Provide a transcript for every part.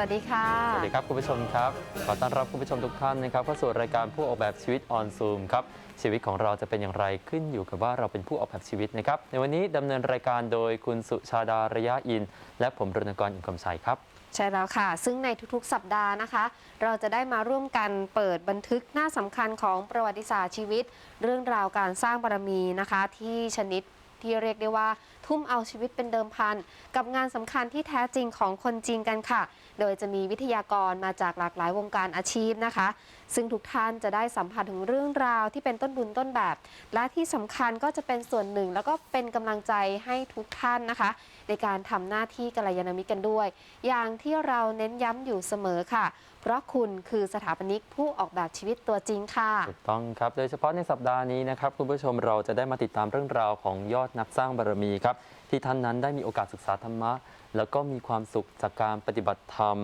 สวัสดีค่ะ สวัสดีครับคุณผู้ชมครับ ขอต้อนรับคุณผู้ชมทุกท่านนะครับเข้าสู่รายการผู้ออกแบบชีวิตออนซูมครับ ชีวิตของเราจะเป็นอย่างไรขึ้นอยู่กับว่าเราเป็นผู้ออกแบบชีวิตนะครับ ในวันนี้ดำเนินรายการโดยคุณสุชาดาระยะอิน และผมรณกรอินคำชัยครับ ใช่แล้วค่ะ ซึ่งในทุกๆ สัปดาห์นะคะ เราจะได้มาร่วมกันเปิดบันทึกหน้าสำคัญของประวัติศาสตร์ชีวิต เรื่องราวการสร้างบารมีนะคะ ที่ชนิดที่เรียกได้ว่า ทุ่มเอาชีวิตเป็นเดิมพัน กับงานสำคัญที่แท้จริงของคนจริงกันค่ะ โดยจะมีวิทยากรมาจากหลากหลายวงการอาชีพนะคะ ซึ่งทุกท่านจะได้สัมผัสถึงเรื่องราวที่เป็นต้นบุญต้นแบบ และที่สำคัญก็จะเป็นส่วนหนึ่ง แล้วก็เป็นกำลังใจให้ทุกท่านนะคะ ในการทำหน้าที่กัลยาณมิตรกันด้วย อย่างที่เราเน้นย้ำอยู่เสมอค่ะเพราะคุณคือสถาปนิกผู้ออกแบบชีวิตตัวจริงค่ะ ถูกต้องครับ โดยเฉพาะในสัปดาห์นี้นะครับ คุณผู้ชมเราจะได้มาติดตามเรื่องราวของยอดนักสร้างบารมีครับ ที่ท่านนั้นได้มีโอกาสศึกษาธรรมะ แล้วก็มีความสุขจากการปฏิบัติธรรม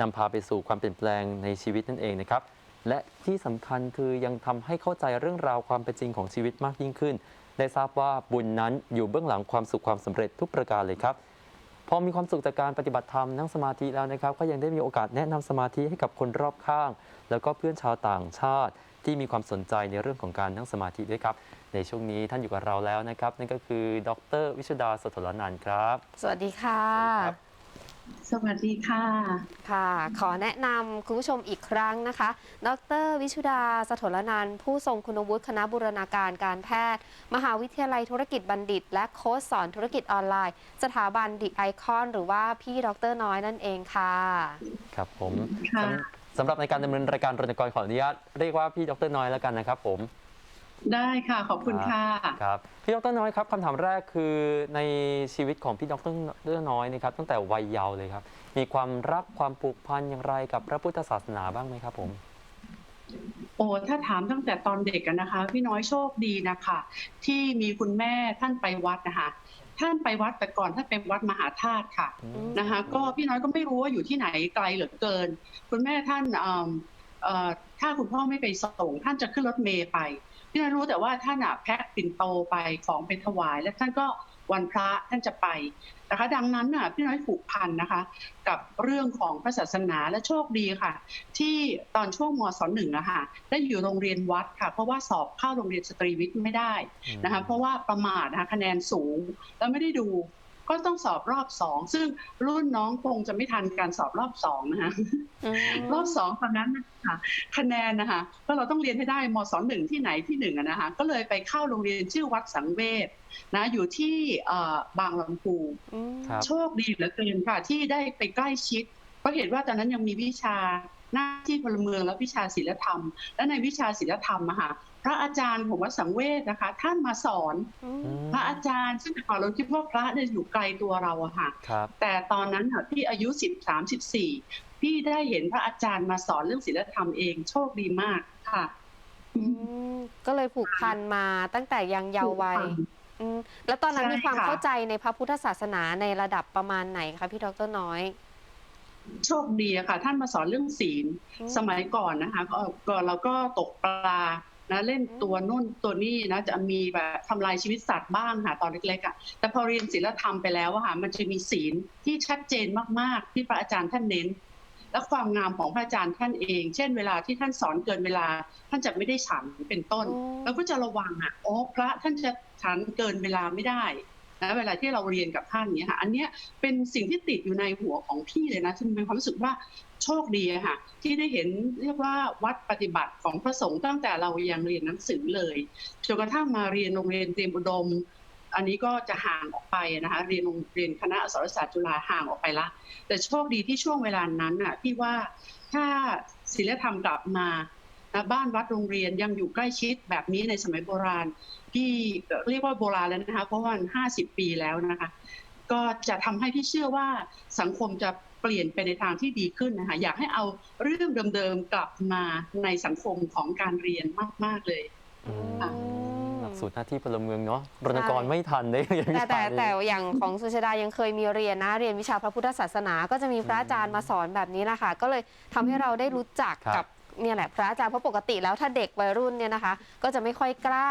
นำพาไปสู่ความเปลี่ยนแปลงในชีวิตนั่นเองนะครับ และที่สำคัญคือยังทำให้เข้าใจเรื่องราวความเป็นจริงของชีวิตมากยิ่งขึ้น ได้ทราบว่าบุญนั้นอยู่เบื้องหลังความสุขความสำเร็จทุกประการเลยครับ พอมีความสุขจากการปฏิบัติธรรมนั่งสมาธิแล้วนะครับ ก็ยังได้มีโอกาสแนะนำสมาธิให้กับคนรอบข้าง แล้วก็เพื่อนชาวต่างชาติ ที่มีความสนใจในเรื่องของการนั่งสมาธิด้วยครับ ในช่วงนี้ท่านอยู่กับเราแล้วนะครับ นั่นก็คือ ดร วิชุดาสถลนันท์ครับ สวัสดีค่ะครับ สวัสดีค่ะ ค่ะ ขอแนะนำคุณผู้ชมอีกครั้งนะคะ ดร วิชุดาสถลนันท์ผู้ทรงคุณวุฒิคณะบูรณาการการแพทย์ มหาวิทยาลัยธุรกิจบัณฑิต และโค้ชสอนธุรกิจออนไลน์ สถาบันดิไอคอน หรือว่าพี่ดรน้อยนั่นเองค่ะ ครับผมค่ะ สำสำหรับในการดำเนินรายการรณกรขออนุญาตเรียกว่าพี่ดรน้อยแล้วกันนะครับผม ได้ค่ะขอบคุณค่ะ ครับพี่ดรน้อยครับคำถามแรกคือในชีวิตของพี่ดรน้อยนะครับตั้งแต่วัยเยาว์เลยครับ มีความรักความผูกพันอย่างไรกับพระพุทธศาสนาบ้างไหมครับผมโอ้ถ้าถามตั้งแต่ตอนเด็กกันนะคะ พี่น้อยโชคดีนะคะ ที่มีคุณแม่ท่านไปวัดนะคะท่านไปวัดแต่ก่อนท่านเป็นวัดมหาธาตุค่ะอืมนะคะ ก็พี่น้อยก็ไม่รู้ว่าอยู่ที่ไหนไกลเหลือเกิน คุณแม่ท่านเอิ่มเอ่อถ้าคุณพ่อไม่ไปส่ง ท่านจะขึ้นรถเมล์ไป พี่น้อยรู้แต่ว่าท่านอะแพ็คปิ่นโตไปของเป็นถวาย และท่านก็วันพระท่านจะไปนะคะ ดังนั้นน่ะพี่น้อยผูกพันนะคะ กับเรื่องของพระศาสนาและโชคดีค่ะ ที่ตอนช่วงมศหนึ่งอะค่ะได้อยู่โรงเรียนวัดค่ะ เพราะว่าสอบเข้าโรงเรียนสตรีวิทย์ไม่ได้นะคะ เพราะว่าประมาทนะคะคะแนนสูงแล้วไม่ได้ดู ก็ต้องสอบรอบสองซึ่งรุ่นน้องคงจะไม่ทันการสอบรอบสองนะคะอืมรอบสองตอนนั้นนะคะคะแนนนะคะก็เราต้องเรียนให้ได้มศหนึ่งที่ไหนที่หนึ่งอะนะคะก็เลยไปเข้าโรงเรียนชื่อวัดสังเวชนะอยู่ที่เอ่อบางลำพูอืมครับโชคดีเหลือเกินค่ะที่ได้ไปใกล้ชิดเพราะเห็นว่าตอนนั้นยังมีวิชาหน้าที่พลเมืองและวิชาศิลธรรม และในวิชาศิลธรรมอะค่ะพระอาจารย์ของวัดสังเวชนะคะ ท่านมาสอนอืมอืมพระอาจารย์ซึ่งแต่ก่อนเราคิดว่าพระเนี่ยอยู่ไกลตัวเราอะค่ะครับแต่ตอนนั้นค่ะพี่อายุ13 14พี่ได้เห็นพระอาจารย์มาสอนเรื่องศิลธรรมเองโชคดีมากค่ะอืมก็เลยผูกพันมาตั้งแต่ยังเยาว์วัยอืมแล้วตอนนั้นใช่มีความค่ะเข้าใจในพระพุทธศาสนาในระดับประมาณไหนคะพี่ดรน้อยโชคดีอะค่ะ ท่านมาสอนเรื่องศีลอืมสมัยก่อนนะคะก็ก็เราก็ตกปลา นะเล่นตัวนู่นตัวนี่นะจะมีแบบทำลายชีวิตสัตว์บ้างค่ะตอนเล็กๆอะแต่พอเรียนศีลธรรมไปแล้วอะค่ะมันจะมีศีลที่ชัดเจนมากๆ ที่พระอาจารย์ท่านเน้น และความงามของพระอาจารย์ท่านเอง เช่นเวลาที่ท่านสอนเกินเวลา ท่านจะไม่ได้ฉันเป็นต้นโอ้เราก็จะระวังอะอ๋อพระท่านจะฉันเกินเวลาไม่ได้ นะเวลาที่เราเรียนกับท่านเนี้ยค่ะอันเนี้ยเป็นสิ่งที่ติดอยู่ในหัวของพี่เลยนะซึ่มีความรู้สึกว่าโชคดีค่ะ ที่ได้เห็นเรียกว่าวัดปฏิบัติของพระสงฆ์ตั้งแต่เรายังเรียนหนังสือเลยจนกระทั่งมาเรียนโรงเรียนเตรียมอุดม อันนี้ก็จะห่างออกไปนะคะเรียนโรงเรียนคณะอักษรศาสตร์จุฬาห่างออกไปละ แต่โชคดีที่ช่วงเวลานั้นน่ะพี่ว่าถ้าศิลธรรมกลับมา นะบ้านวัดโรงเรียนยังอยู่ใกล้ชิดแบบนี้ในสมัยโบราณพี่เรียกว่าโบราณแล้วนะคะ เพราะว่าห้าสิบปีแล้วนะคะ ก็จะทำให้พี่เชื่อว่าสังคมจะเปลี่ยนไปในทางที่ดีขึ้นนะคะอยากให้เอาเรื่องเดิมๆกลับมาในสังคมของการเรียนมาก ๆ เลยอืมอืมหลักสูตรหน้าที่พลเมืองเนาะรณกรใช่ไม่ทันได้ยังแต่แต่วิชานี้แต่อย่างของสุชาดายังเคยมีเรียนนะ เรียนวิชาพระพุทธศาสนา ก็จะมีพระอาจารย์มาสอนแบบนี้แหละค่ะก็เลยทำให้เราได้รู้จักครับกับ เนี่ยแหละพระอาจารย์เพราะปกติแล้วถ้าเด็กวัยรุ่นเนี่ยนะคะ ก็จะไม่ค่อยกล้า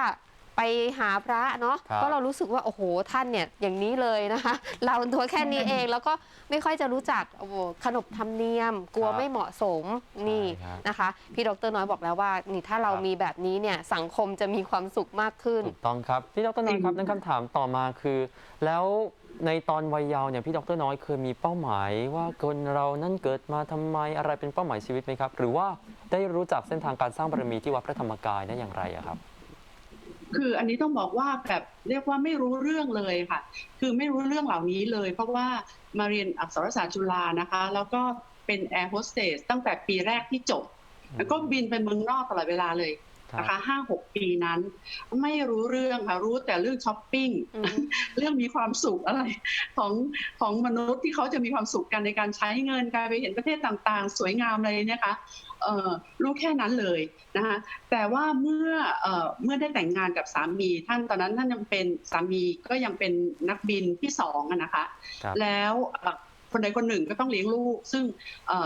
ไปหาพระเนาะครับ ก็เรารู้สึกว่าโอ้โหท่านเนี่ยอย่างนี้เลยนะคะ เราตัวแค่นี้เองแล้วก็ไม่ค่อยจะรู้จักโอ้โหขนบธรรมเนียม กลัวครับไม่เหมาะสมนี่ใช่ครับนะคะ พี่ดรน้อยบอกแล้วว่านี่ถ้าเราครับ มีแบบนี้เนี่ยสังคมจะมีความสุขมากขึ้น ถูกต้องครับพี่ดรน้อยครับนั่นคำถามต่อมาคือ แล้วในตอนวัยเยาว์เนี่ยพี่ดรน้อยเคยมีเป้าหมายว่าคนเรานั้นเกิดมาทำไมอะไรเป็นเป้าหมายชีวิตไหมครับ หรือว่าได้รู้จักเส้นทางการสร้างบารมีที่วัดพระธรรมกายได้อย่างไรอะครับ คืออันนี้ต้องบอกว่าแบบเรียกว่าไม่รู้เรื่องเลยค่ะ คือไม่รู้เรื่องเหล่านี้เลย เพราะว่ามาเรียนอักษรศาสตร์จุฬานะคะ แล้วก็เป็นแอร์โฮสเตสตั้งแต่ปีแรกที่จบ แล้วก็บินไปเมืองนอกตลอดเวลาเลย นะคะห้าหกปีนั้น ไม่รู้เรื่องค่ะรู้แต่เรื่องช้อปปิ้งอืมเรื่องมีความสุขอะไรของของมนุษย์ที่เขาจะมีความสุขกันในการใช้เงินการไปเห็นประเทศต่างๆ สวยงามอะไรเนี่ยค่ะเอ่อรู้แค่นั้นเลยนะคะแต่ว่าเมื่อเอ่อเมื่อได้แต่งงานกับสามี ท่านตอนนั้นท่านยังเป็นสามีก็ยังเป็นนักบินที่สองอะนะคะครับแล้วเอ่อ คนใดคนหนึ่งก็ต้องเลี้ยงลูก ซึ่ง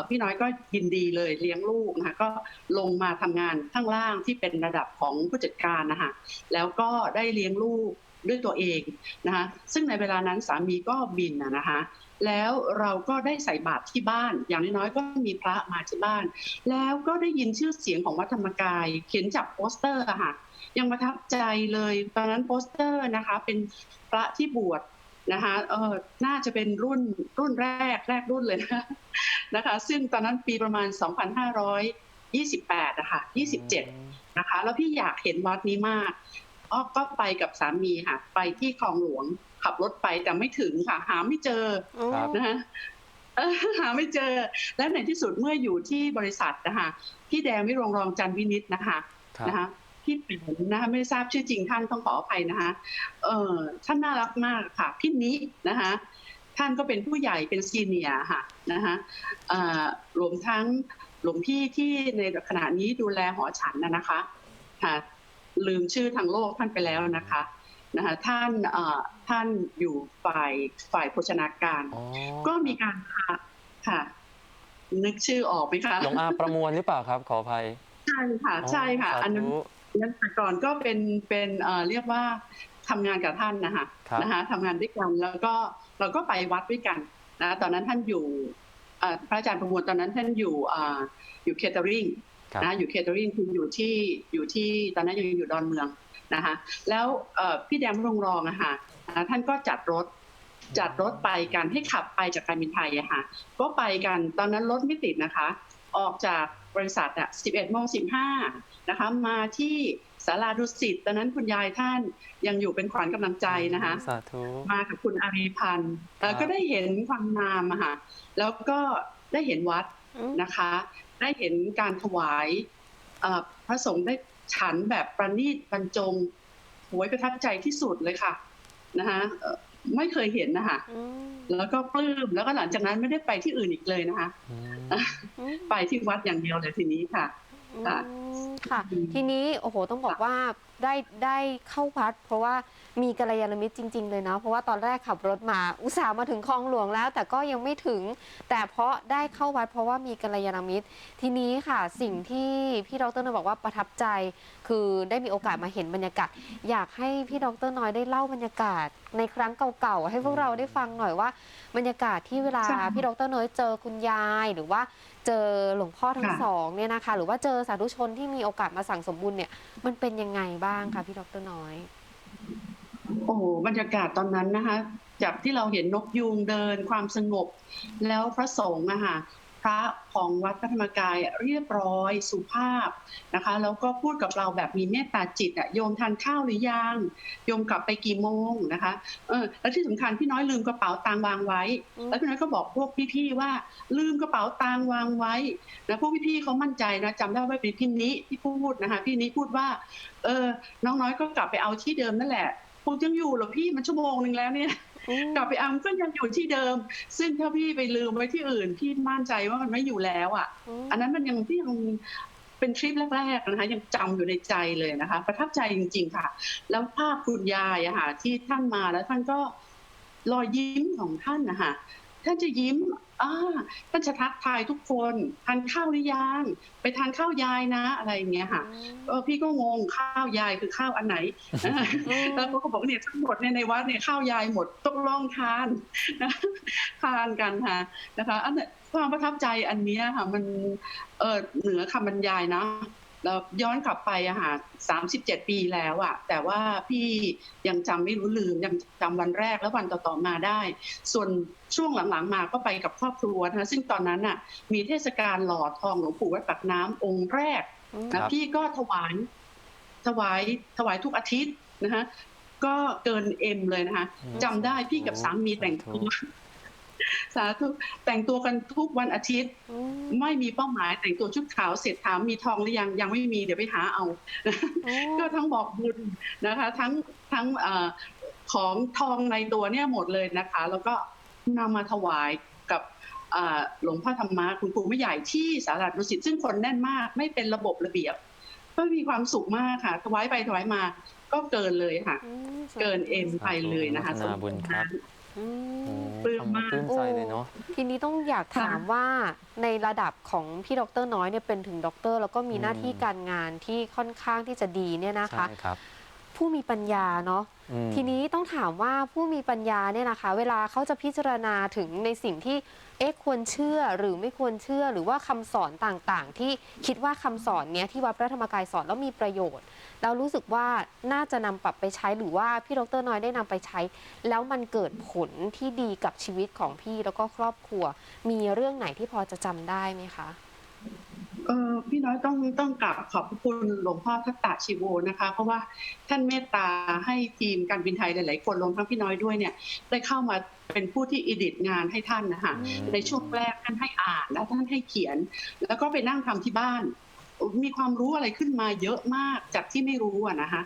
พี่น้อยก็ยินดีเลยเลี้ยงลูกนะคะก็ลงมาทำงานข้างล่างที่เป็นระดับของผู้จัดการนะคะแล้วก็ได้เลี้ยงลูกด้วยตัวเองนะคะซึ่งในเวลานั้นสามีก็บินนะนะคะแล้วเราก็ได้ใส่บาตรที่บ้าน อย่างน้อยๆก็มีพระมาที่บ้าน แล้วก็ได้ยินชื่อเสียงของวัดธรรมกาย เขียนจากโปสเตอร์อะค่ะยังประทับใจเลยตอนนั้นโปสเตอร์นะคะ เป็นพระที่บวช นะคะเออน่าจะเป็นรุ่นรุ่นแรกแรกรุ่นเลยนะนะคะ ซึ่งตอนนั้นปีประมาณ 2528อะค่ะ27 นะคะ แล้วพี่อยากเห็นวัดนี้มากอ้อก็ไปกับสามีค่ะ ไปที่คลองหลวงขับรถไปแต่ไม่ถึงค่ะ หาไม่เจอครับนะคะเอ่อหาไม่เจอ และในที่สุดเมื่ออยู่ที่บริษัทนะคะพี่แดงวิรงรองจันทร์วินิตนะคะครับนะคะ พี่แปมนะคะไม่ทราบชื่อจริงท่านต้องขออภัยนะคะเออท่านน่ารักมากค่ะพี่นินะคะท่านก็เป็นผู้ใหญ่เป็นซีเนียร์ค่ะนะคะเอ่อรวมทั้งหลวงพี่ที่ในขณะนี้ดูแลหอฉันนะนะคะค่ะลืมชื่อทางโลกท่านไปแล้วนะคะนะคะท่านเอ่อท่านอยู่ฝ่ายฝ่ายโภชนาการอ๋อก็มีการพาค่ะ นึกชื่อออกไหมคะหลวงอาประมวลหรือเปล่าครับ ขออภัย ใช่ค่ะ ใช่ค่ะสาอันนั้น ธุนั้นแต่ก่อนก็เป็นเป็นเอ่อเรียกว่าทำงานกับท่านนะคะครับนะคะทำงานด้วยกันแล้วก็เราก็ไปวัดด้วยกันนะตอนนั้นท่านอยู่เอ่อพระอาจารย์ประมวลตอนนั้นท่านอยู่อ่าอยู่เคเตอริงครับนะอยู่เคเตอริงคืออยู่ที่อยู่ที่ตอนนั้นยังอยู่ดอนเมืองนะคะแล้วเอ่อพี่แดงรงรองอะค่ะนะท่านก็จัดรถจัดรถไปกันให้ขับไปจากการบินไทยอะค่ะก็ไปกันตอนนั้นรถไม่ติดนะคะ ออกจากบริษัทอะ11โมง15 นะคะ มาที่ศาลาดุสิตตอนนั้นคุณยายท่านยังอยู่เป็นขวัญกำลังใจนะคะ สาธุ มากับคุณอารีพันธ์เอ่อครับก็ได้เห็นความงามอะค่ะแล้วก็ได้เห็นวัดอืมนะคะ ได้เห็นการถวายเอ่อพระสงฆ์ได้ฉันแบบประณีตบรรจงโหวยประทับใจที่สุดเลยค่ะนะคะเอ่อไม่เคยเห็นนะคะอืมแล้วก็ปลื้มแล้วก็หลังจากนั้นไม่ได้ไปที่อื่นอีกเลยนะคะอืมอืมไปที่วัดอย่างเดียวเลยทีนี้ค่ะค่ะ อืมค่ะอืมทีนี้โอ้โหต้องบอกว่าได้ได้เข้าวัด เพราะว่ามีกัลยาณมิตรจริง ๆ เลยเนาะเพราะว่าตอนแรกขับรถมา อุตส่าห์มาถึงคลองหลวงแล้ว แต่ก็ยังไม่ถึง แต่เพราะได้เข้าวัด เพราะว่ามีกัลยาณมิตร ทีนี้ค่ะสิ่งที่พี่ดรน้อยบอกว่าประทับใจ คือได้มีโอกาสมาเห็นบรรยากาศ อยากให้พี่ดรน้อยได้เล่าบรรยากาศในครั้งเก่าๆให้พวกเราได้ฟังหน่อยว่า บรรยากาศที่เวลาใช่พี่ดรน้อยเจอคุณยายหรือว่าเจอหลวงพ่อทั้งค่ะสองเนี่ยนะคะ หรือว่าเจอสาธุชนที่มีโอกาสมาสั่งสมบุญเนี่ย มันเป็นยังไงบ้างคะพี่ดรน้อย โอ้โหบรรยากาศตอนนั้นนะคะจากที่เราเห็นนกยูงเดินความสงบ แล้วพระสงฆ์อะค่ะ พระของวัดพระธรรมกายเรียบร้อยสุภาพนะคะ แล้วก็พูดกับเราแบบมีเมตตาจิตอะโยมทานข้าวหรือยังโยมกลับไปกี่โมงนะคะเออแล้วที่สำคัญพี่น้อยลืมกระเป๋าตังค์วางไว้อืมแล้วพี่น้อยก็บอกพวกพี่ๆว่า ลืมกระเป๋าตังค์วางไว้นะพวกพี่ๆเขามั่นใจนะจำได้ว่าเป็นพี่นิที่พูดนะคะพี่นิพูดว่าเออน้องน้อยก็กลับไปเอาที่เดิมนั่นแหละคงยังอยู่เหรอพี่มันชั่วโมงหนึ่งแล้วเนี่ยอืม กลับไปเอาก็ยังอยู่ที่เดิม ซึ่งถ้าพี่ไปลืมไว้ที่อื่นพี่มั่นใจว่ามันไม่อยู่แล้วอะ อันนั้นมันยังพี่ยังเป็นทริปแรกๆนะคะยังจำอยู่ในใจเลยนะคะ ประทับใจจริง ๆ ค่ะ แล้วภาพคุณยายอะค่ะที่ท่านมาแล้วท่านก็รอยยิ้มของท่านนะคะท่านจะยิ้ม อ่าท่านจะทักทายทุกคนทานข้าวหรือยังไปทานข้าวยายนะ อะไรอย่างเงี้ยค่ะเออพี่ก็งงข้าวยายคือข้าวอันไหนแล้วเขาก็บอกว่าเนี่ยทั้งหมดเนี่ยในวัดเนี่ยข้าวยายหมดต้องลองทานนะทานกันค่ะนะคะอันเนี้ยความประทับใจอันเนี้ยค่ะ มันเออเหนือคำบรรยายนะ แล้วย้อนกลับไปอะค่ะสามสิบเจ็ดปีแล้วอะแต่ว่าพี่ยังจำไม่รู้ลืมยังจำวันแรกและวันต่อๆมาได้ ส่วนช่วงหลังๆมาก็ไปกับครอบครัวนะคะซึ่งตอนนั้นน่ะมีเทศกาลหล่อทองหลวงปู่วัดปากน้ำองค์แรกครันะบพี่ก็ถวายถวายถวายทุกอาทิตย์นะคะก็เกินเอ็มเลยนะคะอืมจำได้พี่กับสามีแต่งตัว สาธุแต่งตัวกันทุกวันอาทิตย์อืมไม่มีเป้าหมายแต่งตัวชุดขาวเสร็จถามมีทองหรือยังยังไม่มีเดี๋ยวไปหาเอา ก็ทั้งบอกบุญนะคะ ทั้งทั้งเออของทองในตัวเนี่ยหมดเลยนะคะ แล้วก็นำมาถวายกับเอ่อหลวงพ่อธรรมะคุณครูไม่ใหญ่ที่สาราดุสิตซึ่งคนแน่นมาก ไม่เป็นระบบระเบียบ ก็มีความสุขมากค่ะถวายไปถวายมาก็เกินเลยค่ะอืมเกินเอ็มไปเลยนะคะอนุโมทนาบุญครับ อืโอ้มปลื้มมาก ปลื้มใจเลยเนาะ ทีนี้ต้องอยากถามว่าในระดับของพี่ดรน้อยเนี่ยเป็นถึงด็อกเตอร์แล้วก็มีหน้าที่การงานที่ค่อนข้างที่จะดีเนี่ยนะคะ ใช่ครับผู้มีปัญญาเนาะ อืม ทีนี้ต้องถามว่าผู้มีปัญญาเนี่ยนะคะ เวลาเขาจะพิจารณาถึงในสิ่งที่เอ๊ะควรเชื่อหรือไม่ควรเชื่อหรือว่าคำสอนต่างๆ ที่คิดว่าคำสอนเนี้ยที่วัดพระธรรมกายสอนแล้วมีประโยชน์ แล้วรู้สึกว่าน่าจะนำปรับไปใช้หรือว่าพี่ดรน้อยได้นำไปใช้ แล้วมันเกิดผลที่ดีกับชีวิตของพี่แล้วก็ครอบครัว มีเรื่องไหนที่พอจะจำได้ไหมคะเออพี่น้อยต้องต้องกราบขอบพระคุณหลวงพ่อทัตตาชิโวนะคะ เพราะว่าท่านเมตตาให้ทีมการบินไทยหลาย ๆ คนรวมทั้งพี่น้อยด้วยเนี่ยได้เข้ามาเป็นผู้ที่อิดิตงานให้ท่านนะคะอืมในช่วงแรกท่านให้อ่าน แล้วท่านให้เขียน แล้วก็ไปนั่งทำที่บ้าน มีความรู้อะไรขึ้นมาเยอะมากจากที่ไม่รู้นะคะ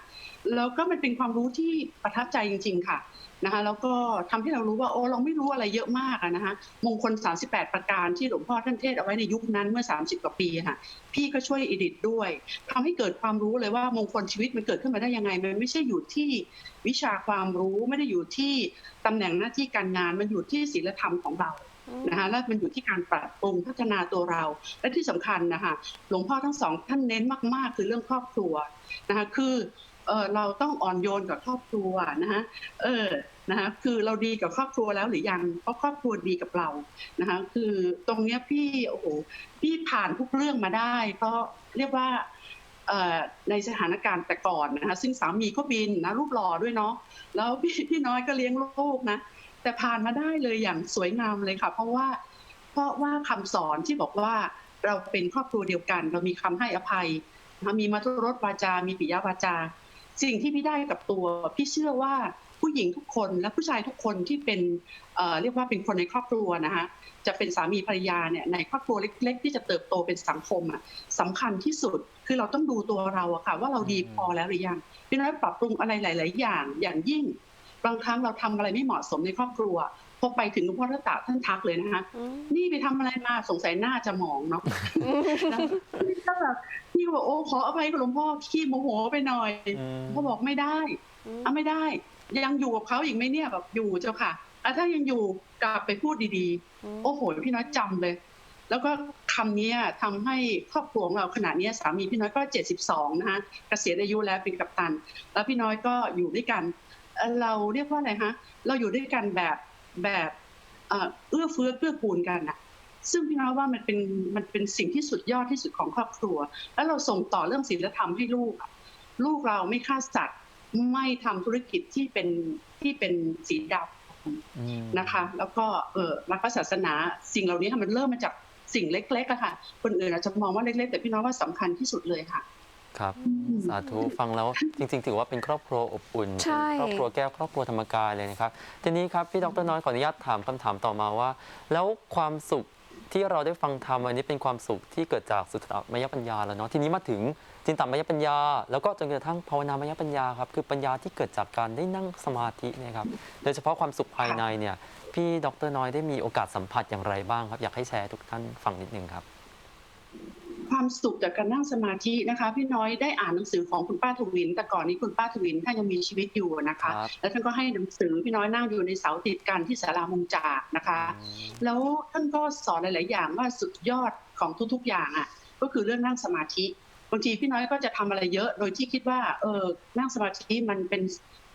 แล้วก็มันเป็นความรู้ที่ประทับใจจริง ๆ ค่ะนะคะแล้วก็ทำให้เรารู้ว่าโอ้เราไม่รู้อะไรเยอะมากนะคะมงคล 38 ประการที่หลวงพ่อท่านเทศเอาไว้ในยุคนั้นเมื่อ 30 กว่าปีค่ะ พี่ก็ช่วยอิดิตด้วยทำให้เกิดความรู้เลยว่ามงคลชีวิตมันเกิดขึ้นมาได้ยังไง มันไม่ใช่อยู่ที่วิชาความรู้ไม่ได้อยู่ที่ตำแหน่งหน้าที่การงานมันอยู่ที่ศีลธรรมของเรา นะคะแล้วมันอยู่ที่การปรับปรุงพัฒนาตัวเรา และที่สำคัญนะคะหลวงพ่อทั้งสองท่านเน้นมาก ๆ คือเรื่องครอบครัวนะคะคือเออเราต้องอ่อนโยนกับครอบครัวนะคะเออนะคะคือเราดีกับครอบครัวแล้วหรือยังเพราะครอบครัวดีกับเรานะคะคือตรงเนี้ยพี่โอ้โหพี่ผ่านทุกเรื่องมาได้ เพราะเรียกว่าในสถานการณ์แต่ก่อนนะคะซึ่งสามีก็บินนะรูปหล่อด้วยเนาะแล้วพี่พี่น้อยก็เลี้ยงลูกนะ แต่ผ่านมาได้เลยอย่างสวยงามเลยค่ะ เพราะว่าเพราะว่าคำสอนที่บอกว่าเราเป็นครอบครัวเดียวกัน เรามีคำให้อภัยมีมัทุรสวาจา มีปิยวาจา สิ่งที่พี่ได้กับตัว พี่เชื่อว่าผู้หญิงทุกคนและผู้ชายทุกคนที่เป็นเเรียกว่าเป็นคนในครอบครัวนะคะจะเป็นสามีภรรยาเนี่ยในครอบครัวเล็ก ๆ ที่จะเติบโตเป็นสังคมอะสำคัญที่สุดคือเราต้องดูตัวเราอะค่ะว่าเราดีพอแล้วหรือยังพี่น้อยปรับปรุงอะไรหลาย ๆ อย่างอย่างยิ่ง บางครั้งเราทำอะไรไม่เหมาะสมในครอบครัวพอไปถึงหลวงพ่อรัตตาท่านทักเลยนะคะอืมนี่ไปทำอะไรมาสงสัยหน้าจะหมองเนาะก็แบบพี่ก็บอกโอ้ขออภัยกับหลวงพ่อขี้โมโหไปหน่อยอืมเขาบอกไม่ได้อืมอะไม่ได้ ยังอยู่กับเขาอีกไหมเนี่ยแบบอยู่เจ้าค่ะอะถ้ายังอยู่กลับไปพูดดีๆ โอ้โหพี่น้อยจำเลย แล้วก็คำนี้ทำให้ครอบครัวของเราขณะนี้สามีพี่น้อยก็ 72 นะคะเกษียณอายุแล้วเป็นกัปตัน แล้วพี่น้อยก็อยู่ด้วยกัน เอ่อเราเรียกว่าอะไรฮะเราอยู่ด้วยกันแบบแบบเอ่อเอื้อเฟื้อเกื้อกูลกันนะซึ่งพี่น้อยว่ามันเป็นมันเป็นสิ่งที่สุดยอดที่สุดของครอบครัว แล้วเราส่งต่อเรื่องศีลธรรมให้ลูกอะลูกเราไม่ฆ่าสัตว์ไม่ทำธุรกิจที่เป็นที่เป็นสีดำอืมนะคะ แล้วก็เออรักพระศาสนาสิ่งเหล่านี้ค่ะมันเริ่มมาจากสิ่งเล็กๆอะค่ะ คนอื่นอาจจะมองว่าเล็กๆ แต่พี่น้องว่าสำคัญที่สุดเลยค่ะ ครับอืมสาธุฟังแล้วจริง ๆ ถือว่าเป็นครอบครัวอบอุ่นใช่ เป็นครอบครัวแก้วครอบครัวธรรมกายเลยนะครับทีนี้ครับพี่ดรน้อยขออนุญาตถามคำถามต่อมาว่า แล้วความสุขที่เราได้ฟังธรรมอันนี้เป็นความสุขที่เกิดจากสุตตมยปัญญาแล้วเนาะทีนี้มาถึงจินตมยปัญญา แล้วก็จนกระทั่งภาวนามยปัญญาครับคือปัญญาที่เกิดจากการได้นั่งสมาธิเนี่ยครับโดยเฉพาะความสุขภายในเนี่ยพี่ดรน้อยได้มีโอกาสสัมผัสอย่างไรบ้างครับอยากให้แชร์ให้ทุกท่านฟังนิดนึงครับ ความสุขจากการนั่งสมาธินะคะ พี่น้อยได้อ่านหนังสือของคุณป้าทวิน แต่ก่อนนี้คุณป้าทวินท่านยังมีชีวิตอยู่นะครัคะบแล้วท่านก็ให้หนังสือพี่น้อยนั่งอยู่ในเสาติดกันที่ศาลามุงจากนะคะ แล้วท่านก็สอนหลาย ๆ อย่างว่าสุดยอดของทุก ๆ อย่างอะก็คือเรื่องนั่งสมาธิบางทีพี่น้อยก็จะทำอะไรเยอะ โดยที่คิดว่าเออนั่งสมาธิมันเป็น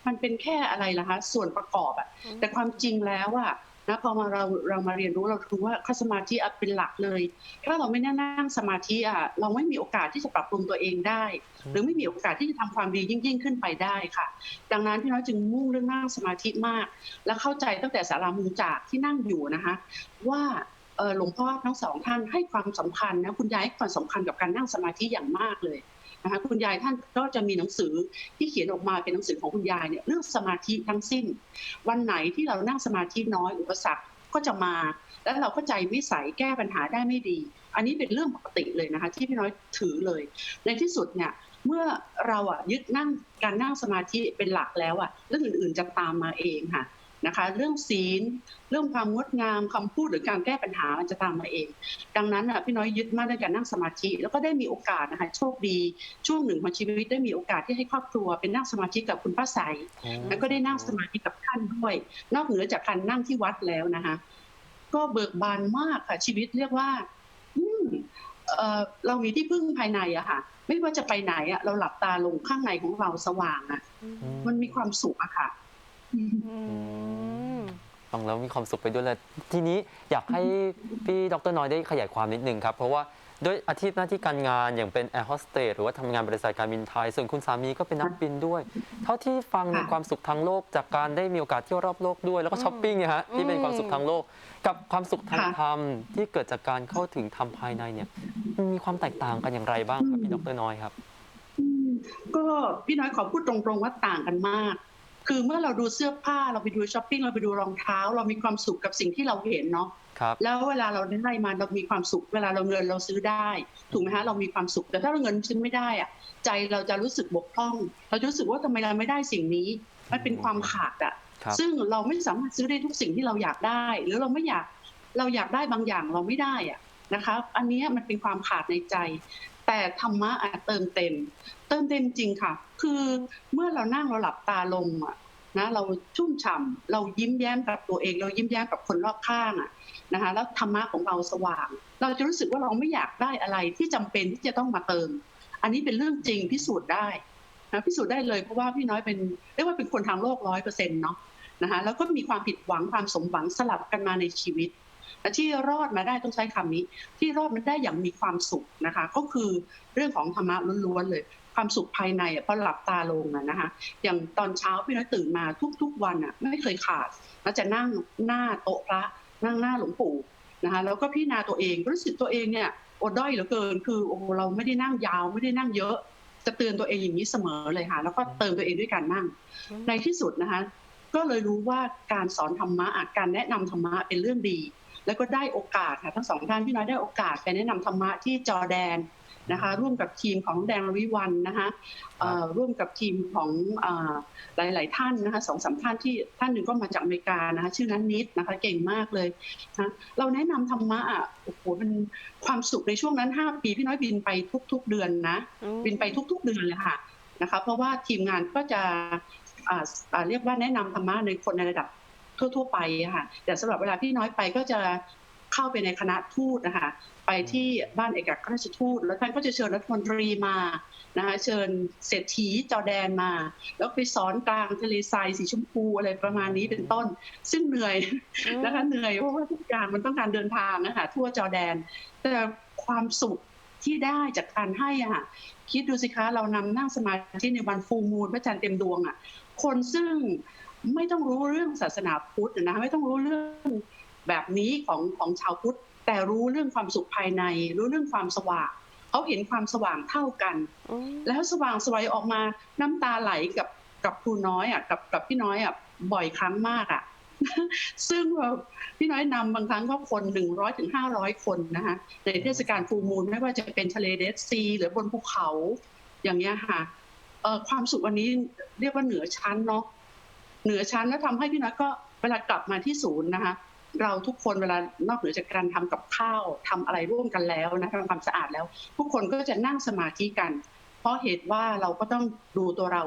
มันเป็นแค่อะไรล่ะคะส่วนประกอบอะแต่ความจริงแล้วอะ นะพอมาเราเรามาเรียนรู้เรารู้ว่าข้อสมาธิอะเป็นหลักเลย ถ้าเราไม่ได้นั่งสมาธิอะเราไม่มีโอกาสที่จะปรับปรุงตัวเองได้ หรือไม่มีโอกาสที่จะทำความดียิ่งยิ่งขึ้นไปได้ค่ะ ดังนั้นพี่น้อยจึงมุ่งเรื่องนั่งสมาธิมาก และเข้าใจตั้งแต่สารามุงจากที่นั่งอยู่นะคะ ว่าเอ่อหลวงพ่อทั้งสองท่านให้ความสำคัญนะคุณยายให้ความสำคัญกับการนั่งสมาธิอย่างมากเลย นะคะคุณยายท่านก็จะมีหนังสือที่เขียนออกมาเป็นหนังสือของคุณยายเนี่ยเรื่องสมาธิทั้งสิ้น วันไหนที่เรานั่งสมาธิน้อยอุปสรรคก็จะมา แล้วเราก็ใจวิสัยแก้ปัญหาได้ไม่ดี อันนี้เป็นเรื่องปกติเลยนะคะ ที่พี่น้อยถือเลย ในที่สุดเนี่ยเมื่อเราอะยึดนั่งการนั่งสมาธิเป็นหลักแล้วอะเรื่องอื่นๆจะตามมาเองค่ะ นะคะ เรื่องศีล เรื่องความงดงามคำพูดหรือการแก้ปัญหามันจะตามมาเอง ดังนั้นอะพี่น้อยยึดมั่นในการนั่งสมาธิ แล้วก็ได้มีโอกาสนะคะโชคดีช่วงหนึ่งของชีวิตได้มีโอกาสที่ให้ครอบครัวเป็นนั่งสมาธิกับคุณป้าใสแล้วก็ได้นั่งสมาธิกับท่านด้วย นอกเหนือจากการนั่งที่วัดแล้วนะคะก็เบิกบานมากค่ะชีวิตเรียกว่าอืมเอ่อเรามีที่พึ่งภายในอะค่ะ ไม่ว่าจะไปไหนอะเราหลับตาลงข้างในของเราสว่างอะมันมีความสุขอะค่ะอืมอืม ฟังแล้วมีความสุขไปด้วยเลยทีนี้อยากให้พี่ดรน้อยได้ขยายความนิดนึงครับ เพราะว่าด้วยอาชีพหน้าที่การงานอย่างเป็นแอร์โฮสเตสหรือว่าทำงานบริษัทการบินไทย ส่วนคุณสามีก็เป็นนักบินด้วย เท่าที่ฟังในค่ะความสุขทางโลก จากการได้มีโอกาสเที่ยวรอบโลกด้วย แล้วก็ช้อปปิ้งเนี่ยฮะที่เป็นความสุขทางโลก กับความสุขทางค่ะธรรมที่เกิดจากการเข้าถึงธรรมภายในเนี่ยมันมีความแตกต่างกันอย่างไรบ้างครับพี่ดรน้อยครับอืมก็พี่น้อยขอพูดตรงๆว่าต่างกันมาก คือเมื่อเราดูเสื้อผ้าเราไปดูช้อปปิ้งเราไปดูรองเท้า เรามีความสุขกับสิ่งที่เราเห็นเนาะครับแล้วเวลาเราได้มาเรามีความสุข เวลาเราเงินเราซื้อได้ถูกไหมฮะเรามีความสุข แต่ถ้าเราเงินซื้อไม่ได้อะใจเราจะรู้สึกบกพร่อง เราจะรู้สึกว่าทำไมเราไม่ได้สิ่งนี้ มันเป็นความขาดอะครับซึ่งเราไม่สามารถซื้อได้ทุกสิ่งที่เราอยากได้ หรือเราไม่อยากเราอยากได้บางอย่างเราไม่ได้อะนะคะ อันเนี้ยมันเป็นความขาดในใจ แต่ธรรมะอะเติมเต็ม เติมเต็มจริงค่ะ คือเมื่อเรานั่งเราหลับตาลงอะนะเราชุ่มฉ่ำเรายิ้มแย้มกับตัวเอง เรายิ้มแย้มกับคนรอบข้างอะนะคะแล้วธรรมะของเราสว่าง เราจะรู้สึกว่าเราไม่อยากได้อะไรที่จำเป็นที่จะต้องมาเติม อันนี้เป็นเรื่องจริงพิสูจน์ได้นะพิสูจน์ได้เลยเพราะว่าพี่น้อยเป็นเรียกว่าเป็นคนทางโลกร้อยเปอร์เซ็นต์เนาะนะคะแล้วก็มีความผิดหวังความสมหวังสลับกันมาในชีวิต ที่รอดมาได้ต้องใช้คำนี้ ที่รอดมาได้อย่างมีความสุขนะคะ ก็คือเรื่องของธรรมะล้วนๆเลย ความสุขภายในอะพอหลับตาลงนะคะ อย่างตอนเช้าพี่น้อยตื่นมาทุก ๆ วันอะไม่เคยขาดแล้วจะนั่งหน้าโต๊ะพระนั่งหน้าหลวงปู่นะคะแล้วก็พิจารณาตัวเองรู้สึกตัวเองเนี่ยอดด้อยเหลือเกิน คือโอ้เราไม่ได้นั่งยาวไม่ได้นั่งเยอะจะเตือนตัวเองอย่างนี้เสมอเลยค่ะ แล้วก็เติมตัวเองด้วยการนั่ง ในที่สุดนะคะ ก็เลยรู้ว่าการสอนธรรมะอะการแนะนำธรรมะเป็นเรื่องดี แล้วก็ได้โอกาสค่ะทั้งสองท่านพี่น้อยได้โอกาสไปแนะนำธรรมะที่จอร์แดนนะคะร่วมกับทีมของน้องแดงรวิวันนะคะเอ่อร่วมกับทีมของเอ่อหลาย ๆ ท่านนะคะสองสามท่านที่ท่านหนึ่งก็มาจากอเมริกานะคะชื่อนั้นนิดนะคะเก่งมากเลยนะเราแนะนำธรรมะอะโอ้โหเป็นความสุขในช่วงนั้นห้าปีพี่น้อยบินไปทุก ๆ เดือนนะบินไปทุก ๆ เดือนเลยค่ะนะคะเพราะว่าทีมงานก็จะอ่าอ่าเรียกว่าแนะนำธรรมะในคนในระดับ ทั่ว ๆ ไปอะค่ะแต่สำหรับเวลาพี่น้อยไปก็จะเข้าไปในคณะทูตนะคะไปที่บ้านเอกอัครราชทูตแล้วท่านก็จะเชิญรัฐมนตรีมานะคะเชิญเศรษฐีจอร์แดนมา แล้วไปสอนกลางทะเลทรายสีชมพูอะไรประมาณนี้เป็นต้น ซึ่งเหนื่อยนะคะเหนื่อยเพราะว่าทุกอย่างมันต้องการเดินทางนะคะทั่วจอร์แดน แต่ความสุขที่ได้จากการให้อะค่ะคิดดูสิคะเรานำนั่งสมาธิในวันฟูมูลพระจันทร์เต็มดวงอะคนซึ่ง ไม่ต้องรู้เรื่องศาสนาพุทธนะไม่ต้องรู้เรื่องแบบนี้ของของชาวพุทธ แต่รู้เรื่องความสุขภายใน รู้เรื่องความสว่างเขาเห็นความสว่างเท่ากัน แล้วสว่างสวยออกมาน้ำตาไหลกับกับครูน้อยอะกับกับพี่น้อยอะบ่อยครั้งมากอะซึ่งแบบพี่น้อยนำบางครั้งก็คนหนึ่งร้อยถึงห้าร้อยคนนะคะในเทศกาลฟูลมูลไม่ว่าจะเป็นทะเลเดดซี หรือบนภูเขาอย่างเงี้ยค่ะเอ่อความสุขวันนี้เรียกว่าเหนือชั้นเนาะ เหนือชั้นแล้วทำให้พี่น้อยก็เวลากลับมาที่ศูนย์นะคะ เราทุกคนเวลานอกเหนือจากการทำกับข้าวทำอะไรร่วมกันแล้วนะทำความสะอาดแล้ว ทุกคนก็จะนั่งสมาธิกัน เพราะเหตุว่าเราก็ต้องดูตัวเรา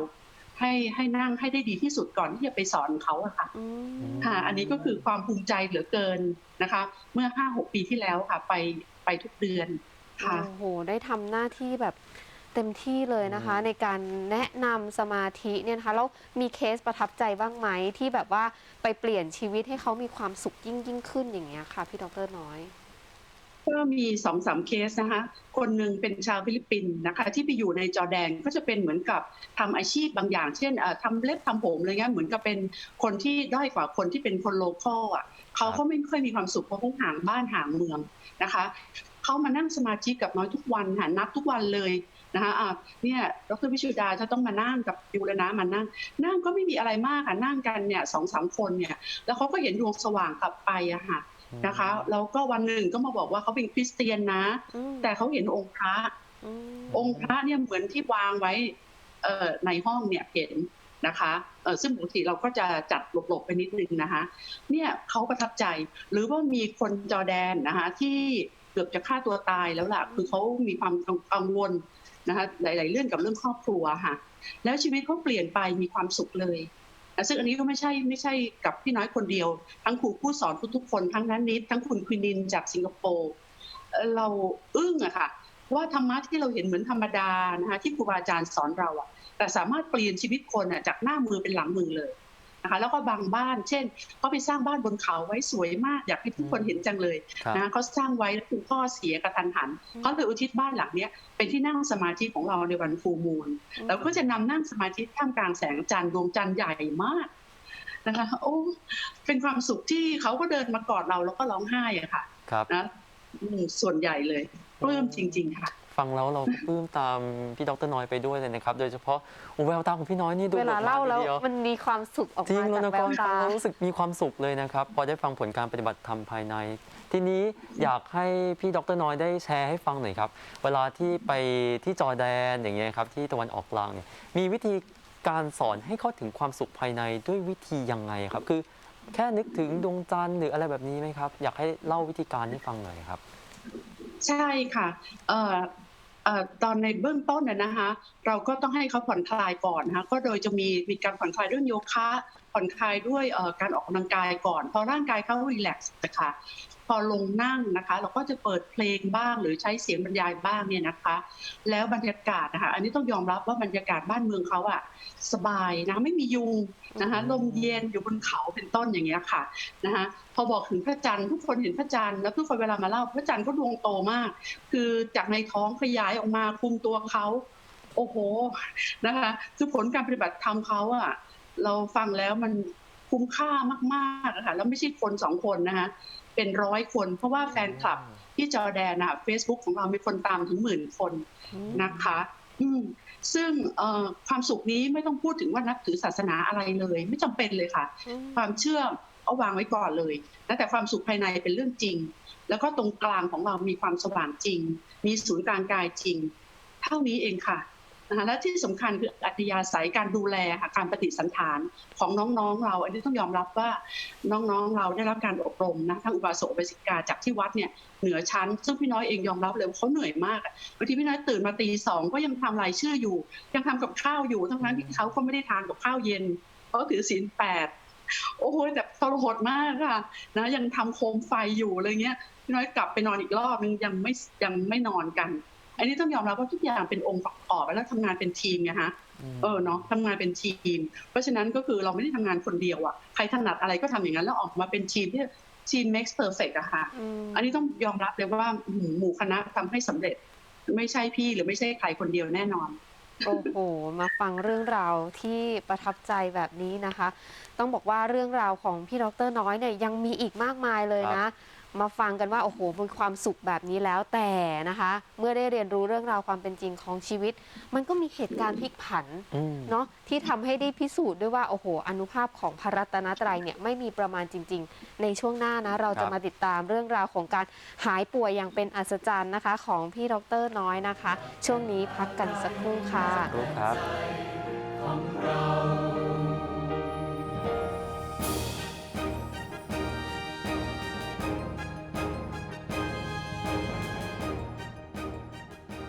ให้ให้นั่งให้ได้ดีที่สุดก่อนที่จะไปสอนเขาอะค่ะอืมค่ะ อันนี้ก็คือความภูมิใจเหลือเกินนะคะ เมื่อห้าหกปีที่แล้วค่ะ ไปไปทุกเดือนค่ะโอ้โหได้ทำหน้าที่แบบ เต็มที่เลยนะคะ ในการแนะนำสมาธิเนี่ยนะคะแล้วมีเคสประทับใจบ้างไหมที่แบบว่าไปเปลี่ยนชีวิตให้เขามีความสุขยิ่งยิ่งขึ้นอย่างเงี้ยค่ะ พี่ดรน้อย ก็มีสองสามเคสนะคะ คนหนึ่งเป็นชาวฟิลิปปินส์นะคะ ที่ไปอยู่ในจอร์แดนก็จะเป็นเหมือนกับทำอาชีพบางอย่าง เช่นเอ่อทำเล็บทำผมอะไรเงี้ยเหมือนกับเป็นคนที่ด้อยกว่าคนที่เป็นคนโลคอลอะเขาก็ไม่ค่อยมีความสุขเพราะเขาห่างบ้านห่างเมืองนะคะเขามานั่งสมาธิกับน้อยทุกวันค่ะนับทุกวันเลย นะคะอะเนี่ยดรวิชุดาจะต้องมานั่งกับยูเลยนะมานั่ง นั่งก็ไม่มีอะไรมากค่ะนั่งกันเนี่ยสองสามคนเนี่ยแล้วเขาก็เห็นดวงสว่างกลับไปอะค่ะนะคะแล้วก็วันหนึ่งก็มาบอกว่าเขาเป็นคริสเตียนนะอืมแต่เขาเห็นองค์พระอืมองค์พระเนี่ยเหมือนที่วางไว้เอ่อในห้องเนี่ยเห็นนะคะเอ่อซึ่งปกติเราก็จะจัดหลบๆไปนิดนึงนะคะ เนี่ยเขาประทับใจหรือว่ามีคนจอร์แดนนะคะที่เกือบจะฆ่าตัวตายแล้วล่ะ คือเขามีความกังวล นะคะหลาย ๆ เรื่องกับเรื่องครอบครัวค่ะแล้วชีวิตเขาเปลี่ยนไปมีความสุขเลยซึ่งอันนี้ก็ไม่ใช่ไม่ใช่กับพี่น้อยคนเดียว ทั้งครูผู้สอนทุกๆคนทั้งนั้นนิดทั้งคุณควินินจากสิงคโปร์เอ่อเราอึ้งอะค่ะว่าธรรมะที่เราเห็นเหมือนธรรมดานะคะที่ครูบาอาจารย์สอนเราอะแต่สามารถเปลี่ยนชีวิตคนอะจากหน้ามือเป็นหลังมือเลย นะคะแล้วก็บางบ้าน เช่นเขาไปสร้างบ้านบนเขาไว้สวยมากอยากให้ทุกคนเห็นจังเลยครับนะเขาสร้างไว้แล้วคุณพ่อเสียกระทันหันเขาเลยอุทิศบ้านหลังเนี้ยเป็นที่นั่งสมาธิของเราในวันฟูมูลเราก็จะนำนั่งสมาธิท่ามกลางแสงจันทร์ดวงจันทร์ใหญ่มากนะคะโอ้เป็นความสุขที่เขาก็เดินมากอดเราแล้วก็ร้องไห้อะค่ะครับนะอืมส่วนใหญ่เลยปลื้มจริง ๆ ค่ะ ฟังแล้วเราก็ปลื้มตามพี่ดรน้อยไปด้วยเลยนะครับ โดยเฉพาะโอ้แววตาของพี่น้อยนี่ดูเวลาเล่าแล้วดดมกทีดียมันมีความสุขออกจริงมาแล้จาวกนะแวก็วฟัตางแล้วรู้สึกมีความสุขเลยนะครับ พอได้ฟังผลการปฏิบัติธรรมภายใน ทีนี้อยากให้พี่ดรน้อยได้แชร์ให้ฟังหน่อยครับ เวลาที่ไปที่จอร์แดนอย่างเงี้ยครับที่ตะวันออกกลางเนี่ยมีวิธีการสอนให้เข้าถึงความสุขภายในด้วยวิธียังไงครับ คือแค่นึกถึงดวงจันทร์หรืออะไรแบบนี้ไหมครับ อยากให้เล่าวิธีการให้ฟังหน่อยครับ ใช่ค่ะเอ่อเอ่อ ตอนในเบื้องต้นน่ะนะคะเราก็ต้องให้เขาผ่อนคลายก่อนนะคะก็โดยจะมีมีการผ่อนคลายด้วยโยคะ ผ่อนคลายด้วยเอ่อการออกกำลังกายก่อน พอร่างกายเขารีแลกซ์นะคะพอลงนั่งนะคะ เราก็จะเปิดเพลงบ้างหรือใช้เสียงบรรยายบ้างเนี่ยนะคะ แล้วบรรยากาศนะคะ อันนี้ต้องยอมรับว่าบรรยากาศบ้านเมืองเขาอะสบายนะไม่มียุงนะคะอืมลมเย็นอยู่บนเขาเป็นต้นอย่างเงี้ยค่ะนะคะพอบอกถึงพระจันทร์ทุกคนเห็นพระจันทร์แล้วทุกคนเวลามาเล่าพระจันทร์ก็ดวงโตมาก คือจากในท้องขยายออกมาคุมตัวเขาโอ้โหนะคะคือผลการปฏิบัติธรรมเขาอะ เราฟังแล้วมันคุ้มค่ามากๆอะค่ะแล้วไม่ใช่คนสองคนนะคะเป็นร้อยคน เพราะว่าแฟนคลับที่จอร์แดนอะเฟซบุ๊กของเรามีคนตามถึงหมื่นคนนะคะ อืมซึ่งเอ่อความสุขนี้ไม่ต้องพูดถึงว่านับถือศาสนาอะไรเลย ไม่จำเป็นเลยค่ะอืมความเชื่อเอาวางไว้ก่อนเลยนะแต่ความสุขภายในเป็นเรื่องจริง แล้วก็ตรงกลางของเรามีความสว่างจริง มีศูนย์กลางกายจริง เท่านี้เองค่ะ นะคะและที่สำคัญคืออัธยาศัยการดูแลค่ะการปฏิสันฐานของน้องๆ เรา อันนี้ต้องยอมรับว่าน้องๆ เราได้รับการอบรมนะทั้งอุบาสกอุบาสิกาจากที่วัดเนี่ยเหนือชั้น ซึ่งพี่น้อยเองยอมรับเลยว่าเขาเหนื่อยมากบางทีพี่น้อยตื่นมาตีสองก็ยังทำรายชื่ออยู่ ยังทำกับข้าวอยู่ทั้งนั้นที่เขาก็ไม่ได้ทานกับข้าวเย็นเพราะถือศีลแปดโอ้โหแต่ทรหดมากค่ะนะยังทำโคมไฟอยู่อะไรเงี้ยพี่น้อยกลับไปนอนอีกรอบนึงยังไม่ยังไม่นอนกัน อันนี้ต้องยอมรับว่าทุกอย่างเป็นองค์ประกอบแล้วทำงานเป็นทีมไงฮะเออเนาะทำงานเป็นทีม เพราะฉะนั้นก็คือเราไม่ได้ทำงานคนเดียวอะใครถนัดอะไรก็ทำอย่างนั้นแล้วออกมาเป็นทีมที่ทีม makes perfect อะค่ะอืมอันนี้ต้องยอมรับเลยว่าหมู่หมู่คณะทำให้สำเร็จ ไม่ใช่พี่หรือไม่ใช่ใครคนเดียวแน่นอน โอ้โห มาฟังเรื่องราวที่ประทับใจแบบนี้นะคะ ต้องบอกว่าเรื่องราวของพี่ดรน้อยเนี่ยยังมีอีกมากมายเลยนะ มาฟังกันว่าโอ้โหมีความสุขแบบนี้แล้วแต่นะคะ เมื่อได้เรียนรู้เรื่องราวความเป็นจริงของชีวิต มันก็มีเหตุการณ์พลิกผันอืมเนาะที่ทำให้ได้พิสูจน์ด้วยว่าโอ้โห อนุภาพของพระรัตนตรัยเนี่ยไม่มีประมาณจริง ๆ ในช่วงหน้านะเราคจะรับมาติดตามเรื่องราวของการหายป่วยอย่างเป็นอัศจรรย์นะคะ ของพี่ดรน้อยนะคะ ช่วงนี้พักกันสักครู่ค่ะรู้ครับของเรา